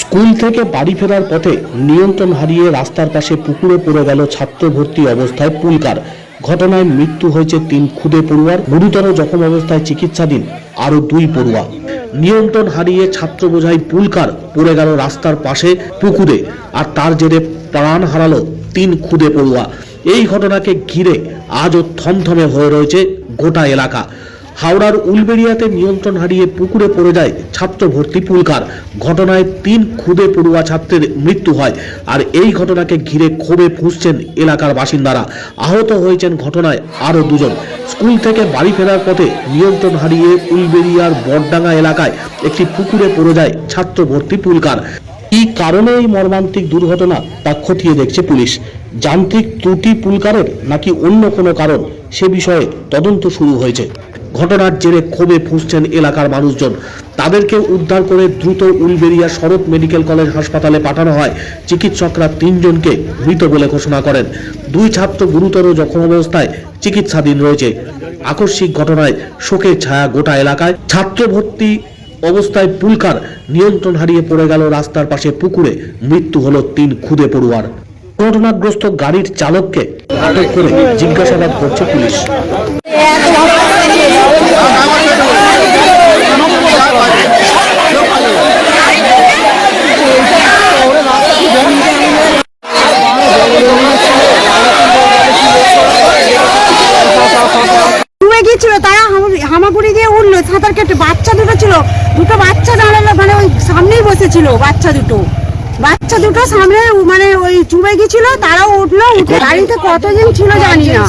School থেকে বাড়ি ফেরার পথে নিয়ন্ত্রণ হারিয়ে রাস্তার পাশে পুকুরে পড়ে গেল ছাত্র ভর্তি অবস্থায় পুলকার। ঘটনায় মৃত্যু হয়েছে তিন খুদে পড়ুয়ার। গুরুতর জখম অবস্থায় চিকিৎসাধীন আরও দুই পড়ুয়া। নিয়ন্ত্রণ হারিয়ে ছাত্র বোঝাই পুলকার পড়ে গেল রাস্তার পাশে পুকুরে আর তার জেরে প্রাণ হারালো তিন খুদে পড়ুয়া। এই ঘটনাকে ঘিরে আজও থমথমে হয়ে রয়েছে গোটা এলাকা। হাওড়ার উলবেড়িয়াতে নিয়ন্ত্রণ হারিয়ে পুকুরে পড়ে যায় ছাত্র ভর্তি পুলকার। ঘটনায় তিন খুদে পড়ুয়া ছাত্রের মৃত্যু হয় আর এই ঘটনাকে ঘিরে ক্ষোভে ফুঁসছেন এলাকার বাসিন্দারা। আহত হয়েছেন ঘটনায় আরও দুজন। স্কুল থেকে বাড়ি ফেরার পথে নিয়ন্ত্রণ হারিয়ে উলবেড়িয়ার বড়ডাঙ্গা এলাকায় একটি পুকুরে পড়ে যায় ছাত্র ভর্তি পুলকার। কি কারণে এই মর্মান্তিক দুর্ঘটনা তা খতিয়ে দেখছে পুলিশ? যান্ত্রিক ত্রুটি পুলকারের নাকি অন্য কোনো কারণ? সে বিষয়ে তদন্ত শুরু হয়েছে। ঘটনার জেরে ক্ষোভে ফুঁসছেন এলাকার মানুষজন। তাদেরকে উদ্ধার করে দ্রুত উলবেরিয়া শরৎ মেডিকেল কলেজ হাসপাতালে পাঠানো হয়। চিকিৎসকরা তিনজনকে মৃত বলে ঘোষণা করেন। দুই ছাত্র গুরুতর জখম অবস্থায় চিকিৎসাধীন রয়েছে। আকস্মিক ঘটনায় শোকের ছায়া গোটা এলাকায়। ছাত্র ভর্তি অবস্থায় পুলকার নিয়ন্ত্রণ হারিয়ে পড়ে গেল রাস্তার পাশে পুকুরে। মৃত্যু হলো তিন খুদে পড়ুয়ার। ঘটনাগ্রস্ত গাড়ির চালককে আটক করে জিজ্ঞাসাবাদ করছে পুলিশ। বাচ্চা দুটো ছিল দুটো বাচ্চা দাঁড়াল মানে ওই সামনেই বসেছিল বাচ্চা দুটো। বাচ্চা দুটো সামনে মানে ওই চুবে গেছিল তারাও উঠল উঠে গাড়িতে কতজন ছিল জানি না।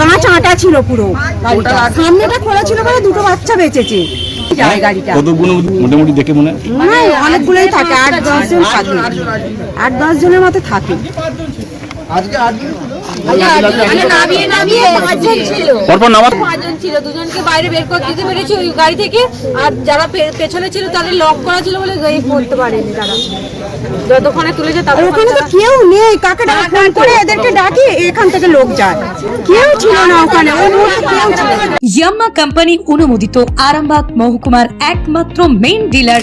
কাঁচ আটা ছিল পুরো সামনেটা খোলা ছিল বলে দুটো বাচ্চা বেঁচেছে। কতগুলো মোটামুটি দেখে মনে হয়? অনেকগুলোই থাকে আট দশ জন থাকে। আট দশ জনের মতো থাকে। মানে নামিয়ে নামিয়ে পরপর নামা পাঁচজন ছিল দুজনকে বাইরে বের করে দিতে পেরেছি ওই গাড়ি থেকে। আর যারা পেছনে ছিল তাদের লক করা ছিল বলে গাড়ি করতে পারেনি তারা। যতক্ষণে তুলেছে তাদের ওখানে তো কেউ নেই কাকে ডাক? করে এদেরকে ডাকি এখান থেকে লোক যায়। কেউ ছিল না ওখানে ওই মুহূর্তে কেউ ছিল ইয়াম্মা কোম্পানি অনুমোদিত আরামবাগ মহকুমার একমাত্র main dealer